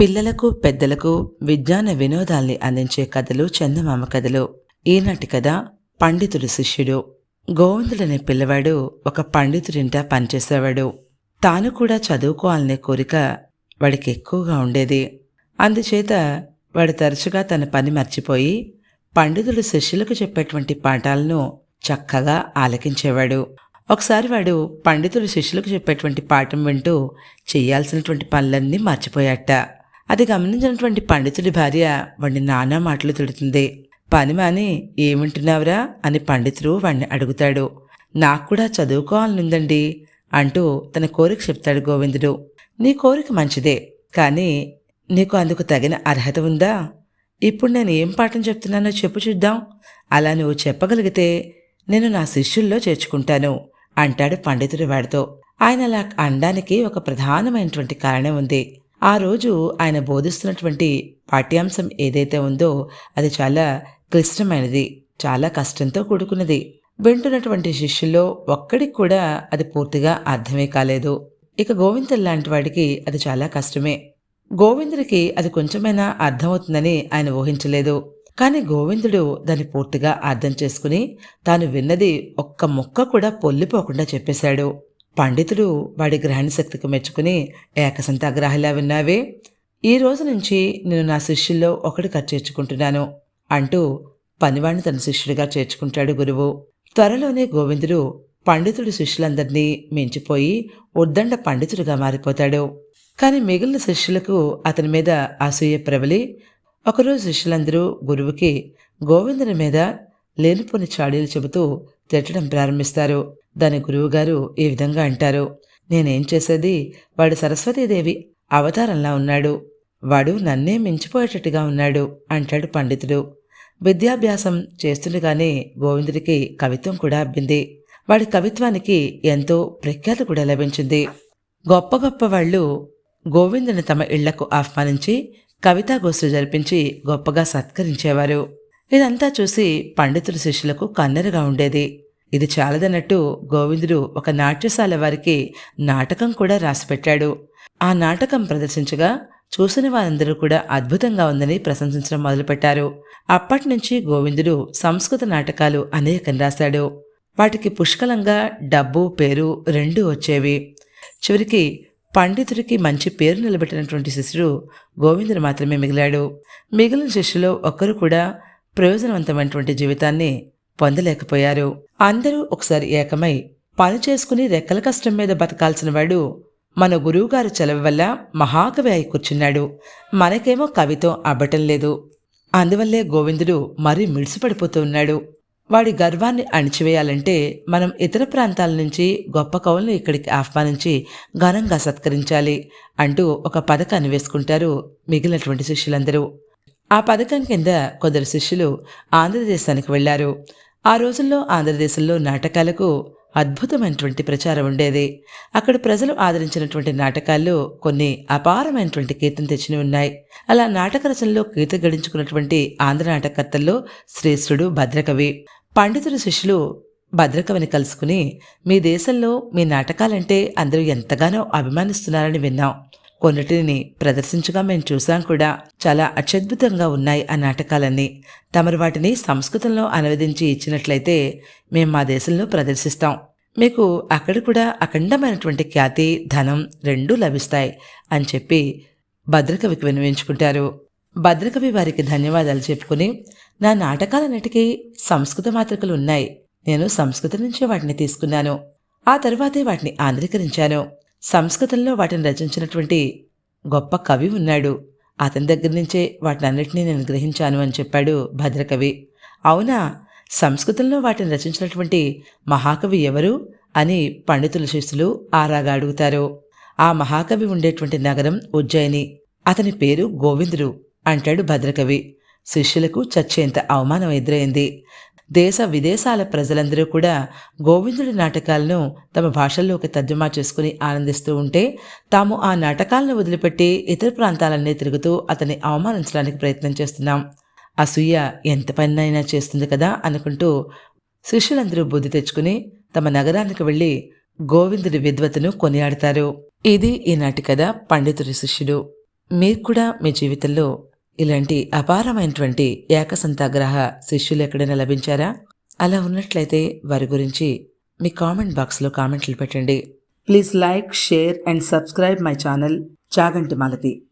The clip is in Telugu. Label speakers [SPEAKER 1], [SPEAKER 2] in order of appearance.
[SPEAKER 1] పిల్లలకు పెద్దలకు విజ్ఞాన వినోదాల్ని అందించే కథలు చందమామ కథలు. ఈనాటి కథ పండితుడు శిష్యుడు. గోవిందుడనే పిల్లవాడు ఒక పండితుడింట పనిచేసేవాడు. తాను కూడా చదువుకోవాలనే కోరిక వాడికి ఎక్కువగా ఉండేది. అందుచేత వాడు తరచుగా తన పని మర్చిపోయి పండితుడు శిష్యులకు చెప్పేటువంటి పాఠాలను చక్కగా ఆలకించేవాడు. ఒకసారి వాడు పండితుడు శిష్యులకు చెప్పేటువంటి పాఠం వింటూ చేయాల్సినటువంటి పనులన్నీ మర్చిపోయాట. అది గమనించినటువంటి పండితుడి భార్య వాణ్ణి నానా మాటలు తిడుతుంది. పని మాని ఏమింటున్నావురా? అని పండితుడు వాణ్ణి అడుగుతాడు. నాకు కూడా చదువుకోవాలనుందండి అంటూ తన కోరిక చెప్తాడు గోవిందుడు. నీ కోరిక మంచిదే కానీ నీకు అందుకు తగిన అర్హత ఉందా? ఇప్పుడు నేను ఏం పాఠం చెప్తున్నానో చెప్పు చూద్దాం. అలా నువ్వు చెప్పగలిగితే నేను నా శిష్యుల్లో చేర్చుకుంటాను అంటాడు పండితుడు వాడితో. ఆయన అలా అనడానికి ఒక ప్రధానమైనటువంటి కారణం ఉంది. ఆ రోజు ఆయన బోధిస్తున్నటువంటి పాఠ్యాంశం ఏదైతే ఉందో అది చాలా క్లిష్టమైనది చాలా కష్టంతో కూడుకున్నది. వింటున్నటువంటి శిష్యుల్లో ఒక్కడికి కూడా అది పూర్తిగా అర్థమే కాలేదు. ఇక గోవిందుడు లాంటి వాడికి అది చాలా కష్టమే. గోవిందుడికి అది కొంచెమైనా అర్థమవుతుందని ఆయన ఊహించలేదు. కానీ గోవిందుడు దాన్ని పూర్తిగా అర్థం చేసుకుని తాను విన్నది ఒక్క ముక్క కూడా పొల్లిపోకుండా చెప్పేశాడు. పండితుడు వాడి గ్రహణ శక్తికి మెచ్చుకుని ఏకసంతాగ్రహలా విన్నావే? ఈ రోజు నుంచి నేను నా శిష్యుల్లో ఒకటిగా చేర్చుకుంటున్నాను అంటూ పనివాణ్ణి తన శిష్యుడిగా చేర్చుకుంటాడు గురువు. త్వరలోనే గోవిందుడు పండితుడి శిష్యులందరినీ మించిపోయి ఉద్దండ పండితుడిగా మారిపోతాడు. కాని మిగిలిన శిష్యులకు అతని మీద అసూయ ప్రబలి ఒకరోజు శిష్యులందరూ గురువుకి గోవిందుని మీద లేనిపోని చాడీలు చెబుతూ తిట్టడం ప్రారంభిస్తారు. దాని గురువుగారు ఈ విధంగా అంటారు. నేనేం చేసేది? వాడు సరస్వతీదేవి అవతారంలా ఉన్నాడు. వాడు నన్నే మించిపోయేటట్టుగా ఉన్నాడు అంటాడు పండితుడు. విద్యాభ్యాసం చేస్తుండగానే గోవిందుడికి కవిత్వం కూడా అబ్బింది. వాడి కవిత్వానికి ఎంతో ప్రఖ్యాతి కూడా లభించింది. గొప్ప గొప్ప వాళ్ళు గోవిందుని తమ ఇళ్ళకు ఆహ్వానించి కవితా గోష్ఠి జరిపించి గొప్పగా సత్కరించేవారు. ఇదంతా చూసి పండితుల శిష్యులకు కన్నెరగా ఉండేది. ఇది చాలదన్నట్టు గోవిందుడు ఒక నాట్యశాల వారికి నాటకం కూడా రాసిపెట్టాడు. ఆ నాటకం ప్రదర్శించగా చూసిన వారందరూ కూడా అద్భుతంగా ఉందని ప్రశంసించడం మొదలుపెట్టారు. అప్పటినుంచి గోవిందుడు సంస్కృత నాటకాలు అనేకం రాశాడు. వాటికి పుష్కలంగా డబ్బు పేరు రెండూ వచ్చేవి. చివరికి పండితుడికి మంచి పేరు నిలబెట్టినటువంటి శిష్యుడు గోవిందుడు మాత్రమే మిగిలాడు. మిగిలిన శిష్యులో ఒక్కరు కూడా ప్రయోజనవంతమైనటువంటి జీవితాన్ని పొందలేకపోయారు. అందరూ ఒకసారి ఏకమై పని చేసుకుని రెక్కల కష్టం మీద బతకాల్సిన వాడు మన గురువుగారు చలవ వల్ల మహాకవి అయి కూర్చున్నాడు. మనకేమో కవితో అబ్బటం లేదు. అందువల్లే గోవిందుడు మరీ మిడిసిపడిపోతూ ఉన్నాడు. వాడి గర్వాన్ని అణిచివేయాలంటే మనం ఇతర ప్రాంతాల నుంచి గొప్ప కవులను ఇక్కడికి ఆహ్వానించి ఘనంగా సత్కరించాలి అంటూ ఒక పథకాన్ని వేసుకుంటారు మిగిలినటువంటి శిష్యులందరూ. ఆ పథకం కింద కొందరు శిష్యులు ఆంధ్రదేశానికి వెళ్ళారు ఆ రోజుల్లో ఆంధ్రదేశంలో నాటకాలకు అద్భుతమైనటువంటి ప్రచారం ఉండేది. అక్కడ ప్రజలు ఆదరించినటువంటి నాటకాల్లో కొన్ని అపారమైనటువంటి కీర్తిని తెచ్చినవి ఉన్నాయి. అలా నాటక రచనలో కీర్తి గడించుకున్నటువంటి ఆంధ్ర నాటకర్తల్లో శ్రేష్ఠుడు భద్రకవి. పండితుడు శిష్యులు భద్రకవిని కలుసుకుని మీ దేశంలో మీ నాటకాలంటే అందరూ ఎంతగానో అభిమానిస్తున్నారని విన్నాం. కొన్నిటిని ప్రదర్శించగా మేము చూసాం కూడా. చాలా అత్యద్భుతంగా ఉన్నాయి ఆ నాటకాలన్నీ. తమరు వాటిని సంస్కృతంలో అనువదించి ఇచ్చినట్లయితే మేము మా దేశంలో ప్రదర్శిస్తాం. మీకు అక్కడ కూడా అఖండమైనటువంటి ఖ్యాతి ధనం రెండూ లభిస్తాయి అని చెప్పి భద్రకవికి వినిపించుకుంటారు భద్రకవి వారికి ధన్యవాదాలు చెప్పుకుని నా నాటకాలన్నిటికీ సంస్కృత మాతృకలు ఉన్నాయి. నేను సంస్కృతం నుంచే వాటిని తీసుకున్నాను. ఆ తర్వాతే వాటిని ఆంధ్రీకరించాను. సంస్కృతంలో వాటిని రచించినటువంటి గొప్ప కవి ఉన్నాడు. అతని దగ్గర నుంచే వాటినన్నిటినీ నేను గ్రహించాను అని చెప్పాడు భద్రకవి. అవునా? సంస్కృతంలో వాటిని రచించినటువంటి మహాకవి ఎవరు అని పండితుల శిష్యులు ఆరాగా అడుగుతారు. ఆ మహాకవి ఉండేటువంటి నగరం ఉజ్జయిని. అతని పేరు గోవిందుడు అంటాడు భద్రకవి. శిష్యులకు చచ్చేంత అవమానం ఎదురైంది. దేశ విదేశాల ప్రజలందరూ కూడా గోవిందుడి నాటకాలను తమ భాషల్లోకి తర్జుమా చేసుకుని ఆనందిస్తూ ఉంటే తాము ఆ నాటకాలను వదిలిపెట్టి ఇతర ప్రాంతాలన్నీ తిరుగుతూ అతన్ని అవమానించడానికి ప్రయత్నం చేస్తున్నాం. అసూయ ఎంత పనినైనా చేస్తుంది కదా అనుకుంటూ శిష్యులందరూ బుద్ధి తెచ్చుకుని తమ నగరానికి వెళ్ళి గోవిందుడి విద్వతను కొనియాడతారు. ఇది ఈనాటి కథ పండితుడి శిష్యుడు. మీరు కూడా మీ జీవితంలో ఇలాంటి అపారమైనటువంటి ఏకసంతాగ్రహ శిష్యులు ఎక్కడైనా లభించారా? అలా ఉన్నట్లయితే వారి గురించి మీ కామెంట్ బాక్స్లో కామెంట్లు పెట్టండి. Please like share and subscribe my channel Chaganti Malathi.